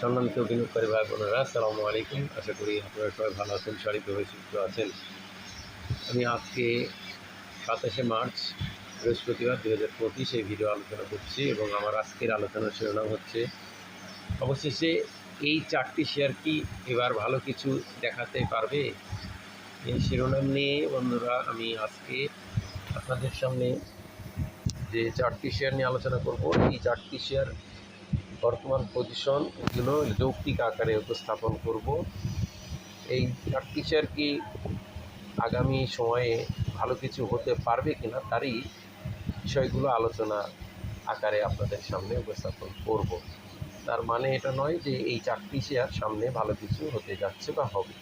সম্মানিত বিনিয়োগকারী ভাই বোনেরা আসসালামু আলাইকুম। আশা করি আপনারা সবাই ভালো আছেন শারীরিকভাবে সুস্থ আছেন। আমি আজকে সাতাশে মার্চ, বৃহস্পতিবার দু হাজার পঁচিশ এই ভিডিও আলোচনা করছি এবং আমার আজকের আলোচনার শিরোনাম হচ্ছে, অবশেষে এই চারটি শেয়ার কি এবার ভালো কিছু দেখাতে পারবে? এই শিরোনাম নিয়ে বন্ধুরা, আমি আজকে আপনাদের সামনে যে চারটি শেয়ার নিয়ে আলোচনা করব, এই চারটি শেয়ার বর্তমান পজিশন এগুলো যৌক্তিক আকারে উপস্থাপন করব। এই শেয়ার কি আগামী সময়ে ভালো কিছু হতে পারবে কিনা তারই বিষয়গুলো আলোচনা আকারে আপনাদের সামনে উপস্থাপন করব। তার মানে এটা নয় যে এই চারটি শেয়ার সামনে ভালো কিছু হতে যাচ্ছে বা হবে।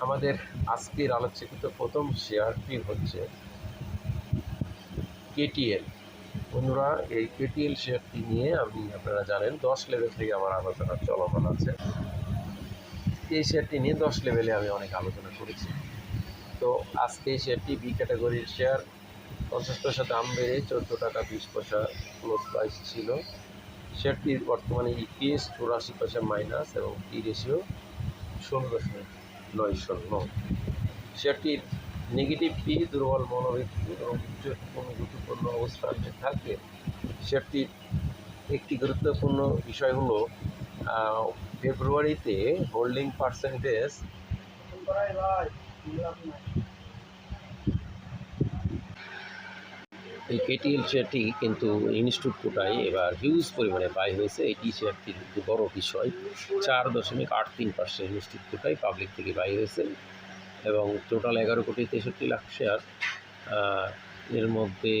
আমাদের আজকের আলোচকিত প্রথম শেয়ারটি হচ্ছে কেটিএল বন্ধুরা, এই কেটিএল শেয়ারটি নিয়ে আমি, আপনারা জানেন, দশ লেভেল থেকে আমার আলোচনা চলমান আছে। এই শেয়ারটি নিয়ে দশ লেভেলে আমি অনেক আলোচনা করেছি। তো আজকে এই শেয়ারটি বি ক্যাটাগরির শেয়ার। পঞ্চাশ পয়সা দাম বেড়ে চোদ্দ টাকা বিশ পয়সা ক্লোজ প্রাইস ছিল। শেয়ারটির বর্তমানে ইপিএস চুরাশি পয়সা মাইনাস এবং পি রেশিও ষোলো দশমিক নয় শূন্য। শেয়ারটির নেগেটিভ পি দুর্বল মনোবৃত্তি এবং উচ্চ কোনো গুরুত্বপূর্ণ অবস্থান যে থাকবে শেয়ারটির একটি গুরুত্বপূর্ণ বিষয় হলো ফেব্রুয়ারিতে হোল্ডিং পার্সেন্টেজ এই কেটিএল শেয়ারটি কিন্তু ইনস্টিটিউট কোটায় এবার হিউজ পরিমাণে বাই হয়েছে। এটি শেয়ারটির বড় বিষয়, চার দশমিক আট তিন পার্সেন্ট ইনস্টিটিউট কোটায় পাবলিক থেকে বাই হয়েছে। এবং টোটাল এগারো কোটি তেষট্টি লাখ শেয়ার এর মধ্যে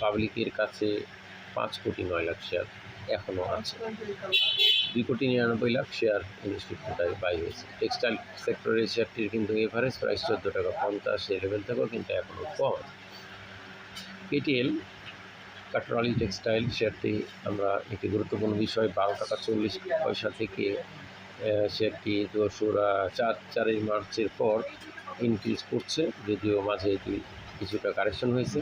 পাবলিকের কাছে পাঁচ কোটি নয় লাখ শেয়ার এখনও আছে। দুই কোটি নিরানব্বই লাখ শেয়ার ইনস্টিটিউট বাই হয়েছে। টেক্সটাইল সেক্টরের শেয়ারটির কিন্তু এভারেজ প্রাইস চোদ্দ টাকা পঞ্চাশ লেভেল থেকেও কিন্তু এখনও কম। কেটিএল কাটরালি টেক্সটাইল শেয়ারটি আমরা একটি গুরুত্বপূর্ণ বিষয়, বারো টাকা চল্লিশ পয়সা থেকে আহ, শেয়ারটি দোসরা চার চারই মার্চের পর ইনক্রিজ করছে যদিও মাঝে এটি কিছুটা কারেকশন হয়েছে।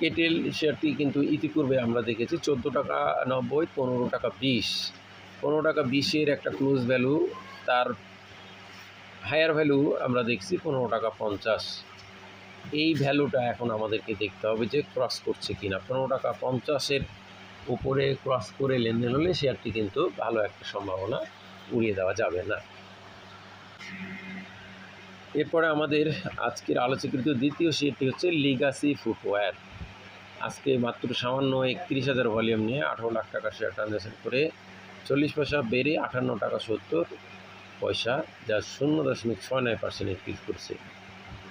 কেটেল শেয়ারটি কিন্তু ইতিপূর্বে আমরা দেখেছি চোদ্দ টাকা নব্বই পনেরো টাকা বিশ। পনেরো টাকা বিশের একটা ক্লোজ ভ্যালু তার হায়ার ভ্যালু আমরা দেখছি পনেরো টাকা পঞ্চাশ। এই ভ্যালুটা এখন আমাদেরকে দেখতে হবে যে ক্রস করছে কিনা। পনেরো টাকা পঞ্চাশের উপরে ক্রস করে লেনদেন হলে শেয়ারটি কিন্তু ভালো একটা সম্ভাবনা উড়িয়ে দেওয়া যাবে না। এরপরে আমাদের আজকের আলোচকৃত দ্বিতীয় শেয়ারটি হচ্ছে লিগাসি ফুটওয়্যার আজকে মাত্র সামান্য একত্রিশ হাজার ভলিউম নিয়ে আঠারো লাখ টাকা শেয়ার ট্রানজ্যাকশন করে চল্লিশ পয়সা বেড়ে আটান্ন টাকা সত্তর পয়সা, যা শূন্য দশমিক ছয় নয় পার্সেন্ট ইনক্রিজ করছে।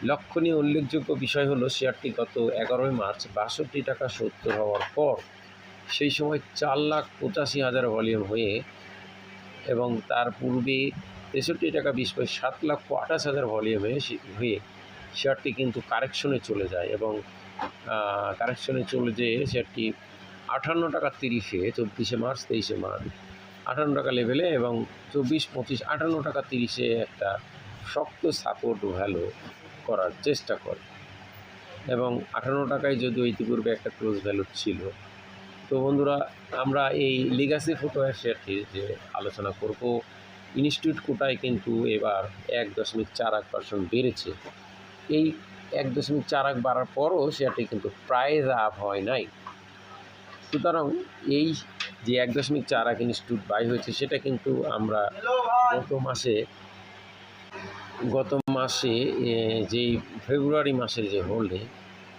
লক্ষণীয় উল্লেখযোগ্য বিষয় হলো শেয়ারটি গত এগারোই মার্চ বাষট্টি টাকা সত্তর হওয়ার পর সেই সময় চার লাখ পঁচাশি হাজার ভলিউম হয়ে এবং তার পূর্বে তেষট্টি টাকা বিশ পয়সা, সাত লক্ষ আঠাশ হাজার ভলিউমে হয়ে শেয়ারটি কিন্তু কারেকশনে চলে যায় এবং কারেকশনে চলে যেয়ে শেয়ারটি আটান্ন টাকা তিরিশে, চব্বিশে মার্চ, তেইশে মার্চ আটান্ন টাকা লেভেলে এবং চব্বিশ, পঁচিশ আটান্ন টাকা তিরিশে একটা শক্ত সাপোর্ট ভ্যালু করার চেষ্টা করে। এবং আটান্ন টাকায় যদিও ইতিপূর্বে একটা ক্লোজ ভ্যালু ছিল তো বন্ধুরা, আমরা এই লিগাসি ফুটওয়্যার শেয়ারটির যে আলোচনা করব ইনস্টিটিউট কোটায় কিন্তু এবার এক দশমিক চার এক পার্সেন্ট বেড়েছে। এই এক দশমিক চার এক বাড়ার পরও শেয়ারটি কিন্তু প্রাইস আপ হয় নাই। সুতরাং এই যে এক দশমিক চার এক ইনস্টিটিউট বাই হয়েছে, সেটা কিন্তু আমরা গত মাসে গত মাসে যেই ফেব্রুয়ারি মাসের যে হোল্ডে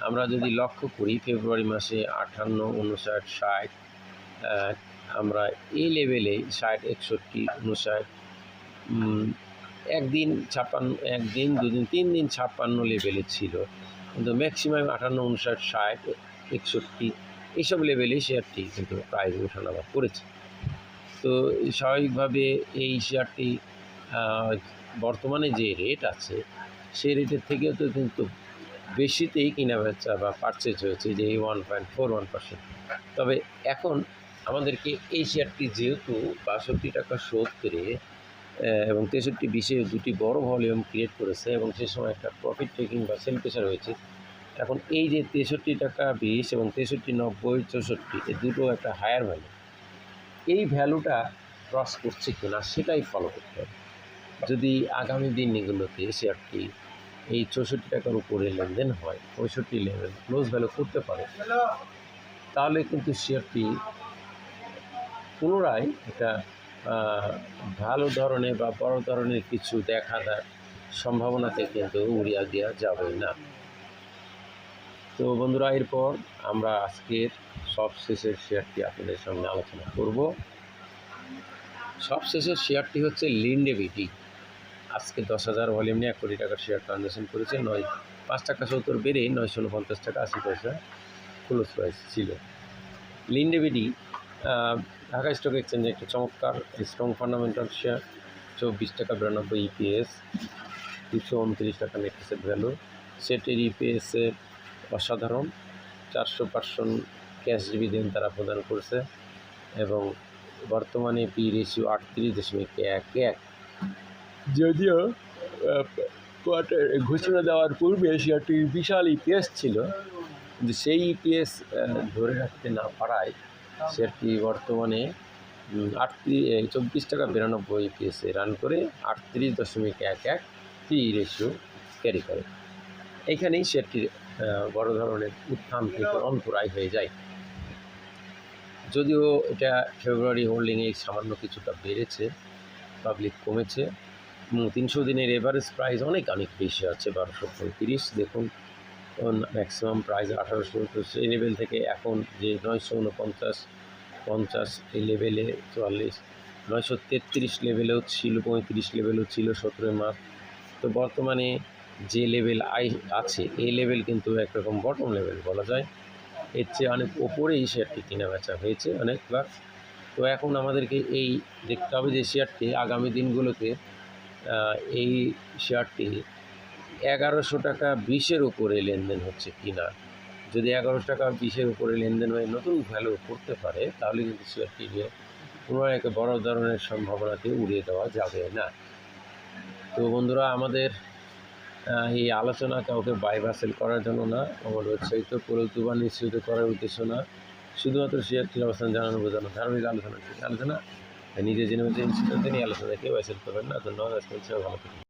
আমরা যদি লক্ষ্য করি ফেব্রুয়ারি মাসে আটান্ন উনষাট, ষাট আমরা এই লেভেলে ষাট, একষট্টি, উনষাট একদিন ছাপ্পান্ন, একদিন, দুদিন তিন দিন ছাপ্পান্ন লেভেলে ছিল। কিন্তু ম্যাক্সিমাম আটান্ন উনষাট, ষাট, একষট্টি এইসব লেভেলে শেয়ারটি কিন্তু প্রায় ওঠানামা করেছে। তো স্বাভাবিকভাবে এই শেয়ারটি বর্তমানে যে রেট আছে, সেই রেটের থেকেও তো কিন্তু বেশিতেই কিনা বেচা বা পারচেজ হয়েছে যে one point four one percent তবে এখন আমাদেরকে এই শেয়ারটি যেহেতু বাষট্টি টাকা সত্তরে আহ, এবং তেষট্টি বিশে দুটি বড় ভলিউম ক্রিয়েট করেছে এবং সে সময় একটা প্রফিট টেকিং বা সেল প্রেশার হয়েছে। এখন এই যে তেষট্টি টাকা বিশ এবং তেষট্টি নব্বই চৌষট্টি এই দুটো একটা হায়ার ভ্যালু এই ভ্যালুটা ক্রস করছে কিনা সেটাই ফলো করতে হবে। যদি আগামী দিনগুলোতে শেয়ারটি এই চৌষট্টি টাকার উপরে লেনদেন হয়, পঁয়ষট্টি লেভেল ক্লোজ ভ্যালু করতে পারে। তাহলে কিন্তু শেয়ারটি পুনরায় একটা ভালো ধরনের বা বড় ধরনের কিছু দেখা দেয় সম্ভাবনাতে কিন্তু উড়িয়া দেওয়া যাবে না। তো বন্ধুরা, এরপর আমরা আজকের সবশেষের শেয়ারটি আপনাদের সামনে আলোচনা করব। সবশেষের শেয়ারটি হচ্ছে লিন্ডেবিটি আজকে দশ হাজার ভলিউম নিয়ে এক কোটি টাকার শেয়ার ট্রানজ্যাকশন করেছে, নয়, পাঁচ টাকা সত্তর বেড়ে নয়শো উনপঞ্চাশ টাকা আশি পয়সা ক্লোজ প্রাইস ছিল। লিন্ডেবিটি ঢাকা স্টক এক্সচেঞ্জে একটা চমৎকার স্ট্রং ফান্ডামেন্টাল শেয়ার চব্বিশ টাকা বিরানব্বই ইপিএস দুশো উনত্রিশ টাকা নেট ভ্যালু সেটের ইপিএসে অসাধারণ, চারশো পার্সেন্ট ক্যাশ ডিভিডেন্ড তারা প্রদান করছে এবং বর্তমানে পি রেশিও আটত্রিশ দশমিক এক এক। যদিও কোয়ার্টার ঘোষণা দেওয়ার পূর্বে শেয়ারটির বিশাল ইপিএস ছিল। কিন্তু সেই ইপিএস ধরে রাখতে না পারায় শেয়ারটি বর্তমানে আটত্রিশ চব্বিশ টাকা বিরানব্বই ইপিএসে রান করে আটত্রিশ দশমিক এক এক পি রেশিও ক্যারি করে। এইখানেই শেয়ারটির আহ, বড় ধরনের উত্থান থেকে অন্তরায় হয়ে যায়। যদিও এটা ফেব্রুয়ারি হোল্ডিংয়ে সামান্য কিছুটা বেড়েছে পাবলিক কমেছে তিনশো দিনের এভারেজ প্রাইস অনেক অনেক বেশি আছে, বারোশো পঁয়ত্রিশ। দেখুন ম্যাক্সিমাম প্রাইস আঠারোশো সেই লেভেল থেকে এখন যে নয়শো উনপঞ্চাশ, পঞ্চাশ এই লেভেলে চুয়াল্লিশ, নয়শো তেত্রিশ লেভেলেও ছিল, পঁয়ত্রিশ লেভেলও ছিল সতেরোই মার্চ। তো বর্তমানে যে লেভেল আই আছে, এই লেভেল কিন্তু একরকম বটম লেভেল বলা যায়। এর চেয়ে অনেক ওপরেই শেয়ারটি কেনা বেচা হয়েছে অনেকবার। তো এখন আমাদেরকে এই দেখতে হবে যে শেয়ারটি আগামী দিনগুলোতে এই শেয়ারটি এগারোশো টাকা বিশের উপরে লেনদেন হচ্ছে কিনা? যদি এগারোশো টাকা বিশের উপরে লেনদেন হয়ে, নতুন ভ্যালু করতে পারে, তাহলে কিন্তু শেয়ারটিকে পুনরায় একটা বড় ধরনের সম্ভাবনাকে উড়িয়ে দেওয়া যাবে না। তো বন্ধুরা, আমাদের এই আলোচনা কাউকে বাই বা সেল করার জন্য না আমার উৎসাহিত পরিচিত বা নিশ্চিত করার উদ্দেশ্য না। শুধুমাত্র শেয়ারটির অবস্থান জানানো বোঝানো ধার্মিক আলোচনা আলোচনা। নিজে জেনে বুঝে নিশ্চিত তিনি আলোচনা কেউ অ্যাসেপ্ট করবেন না ধন্যবাদ আজকে ভালো থাকুন